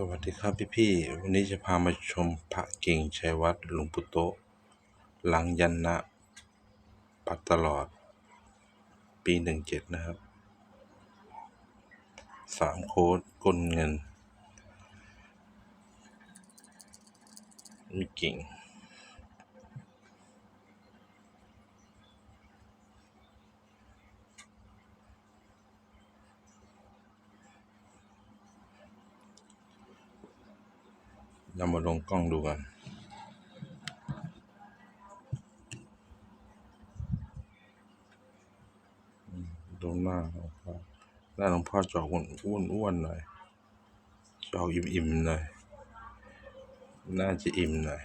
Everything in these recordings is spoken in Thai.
สวัสดีครับพี่พี่วันนี้จะพามาชมพระกิ่งชัยวัดหลวงปู่โตหลังยันนะ ปัดตลอด ปีหนึ่งเจ็ดนะครับสามโค้ดกลนเงิน มีกิ่ง เรามาลงกล้องดูกันดูหน้าหลวงพ่อหน้าหลวงพ่อจอกอ้วนอ้วนหน่อยจอกอิ่มอิ่มๆหน่อยน่าจะอิ่มหน่อย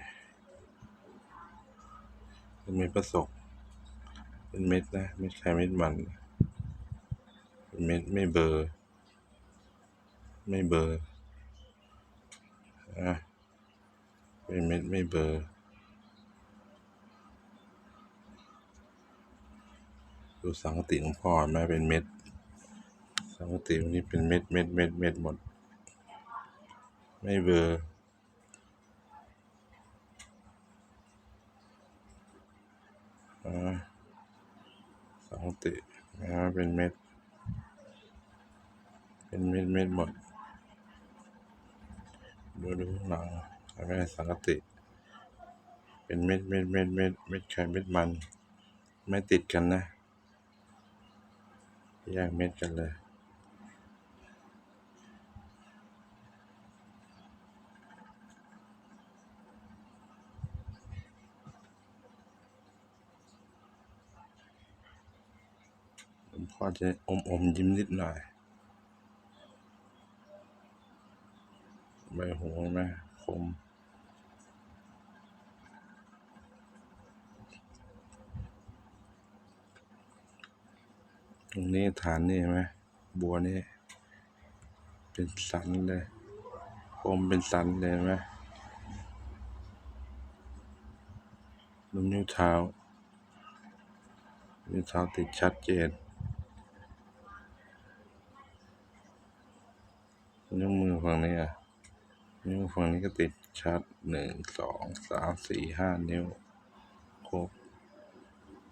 เป็นเม็ดประสบเป็นเม็ดนะเม็ดไข่เม็ดมันเป็นเม็ดไม่เบอร์ ไม่เบอร์อะ เป็นเม็ดไม่เบอร์ดูสังกติของพ่อเห็นไหมเป็นเม็ด สังกติวันนี้เป็นเม็ดเม็ดเม็ดเม็ดหมด ไม่เบอร์สังตินะเป็นเม็ด เป็นเม็ดเม็ดหมดดูดูข้างหลัง อะไรสังกติ เป็นเม็ดเม็ดเม็ดเม็ดเม็ดไข่เม็ดมัน ไม่ติดกันนะแยกเม็ดกันเลยพอจะอมอมยิ้มนิดหน่อยใบหูไหม คม ตรงนี้ฐานนี่ไหมบัวนี่ เป็นสันเลย คมเป็นสันเลยไหมดูนิ้วเท้า นิ้วเท้าติดชัดเจนนิ้วมือฝั่งนี้อะ นิ้วฝั่งนี้ก็ติดชัดหนึ่งสองสามสี่ห้านิ้ว ครบ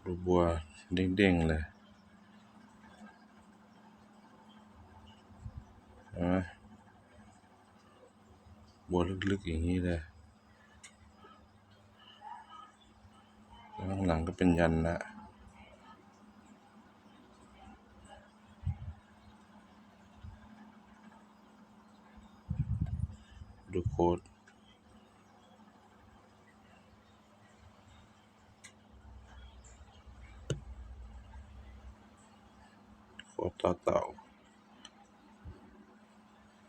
ดูบัวเด้งๆเลยเห็นไหมบัวลึกๆอย่างนี้เลยแล้วข้างหลังก็เป็นยันนะ ดูโค้ดโคตรต่อเต่า แ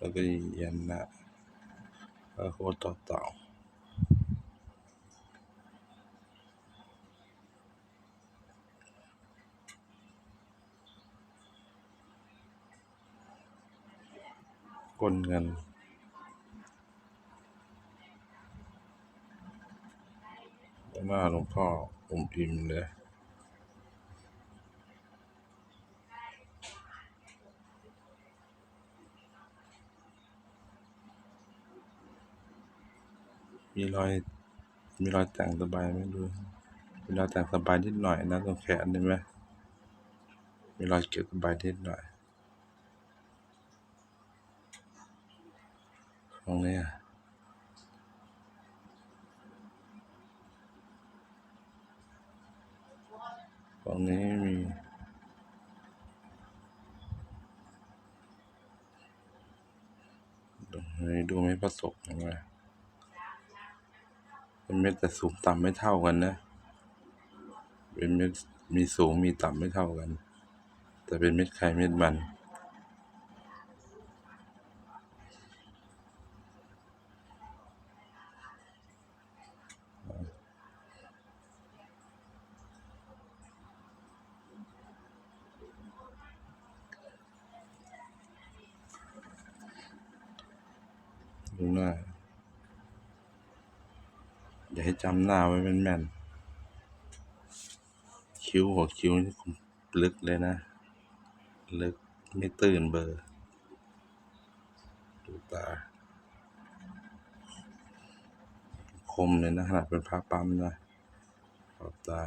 ล้ น่าก้นเงินหน้าหลวงพ่ออมอิ่มเลยมีรอย มีรอยแต่งสบายไหมดูมีรอยแต่งสบายนิดหน่อยนะตรงแขนเห็นไหมมีรอยเก็บสบายนิดหน่อยตรงนี้อะ ตรงนี้มีดูดูไม่ประสบเห็นไหมเป็นเม็ดแต่สูงต่ำไม่เท่ากันนะ เป็นเม็ดมีสูงมีต่ำไม่เท่ากัน แต่เป็นเม็ดไข่เม็ดมัน ข้างหน้า อย่าให้จำหน้าไว้แม่นๆ คิ้วหัวคิ้วนี่ลึกเลยนะ ลึกไม่ตื่นเบอร์ ดูตา คมเลยนะขนาดเป็นพระปั๊มนะขอบตา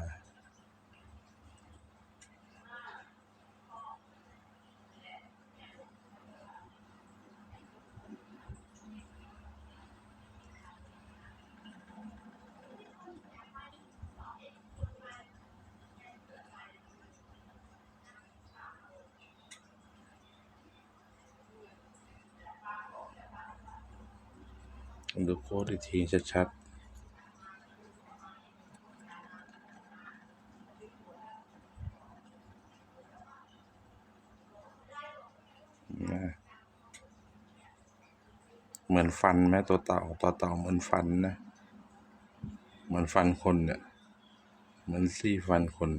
ดูโค้ดอีกทีชัดๆ เหมือนฟันไหมตัวเต่าตัวเต่าเหมือนฟันนะ เหมือนฟันคนเนี่ย เหมือนซี่ฟันคน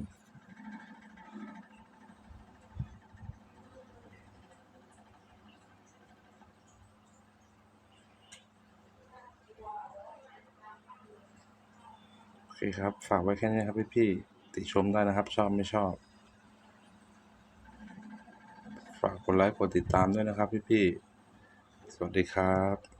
เคครับ ฝากไว้แค่นี้ครับพี่ๆติชมได้นะครับ ชอบไม่ชอบ ฝากกดไลค์กดติดตามด้วยนะครับพี่ๆสวัสดีครับ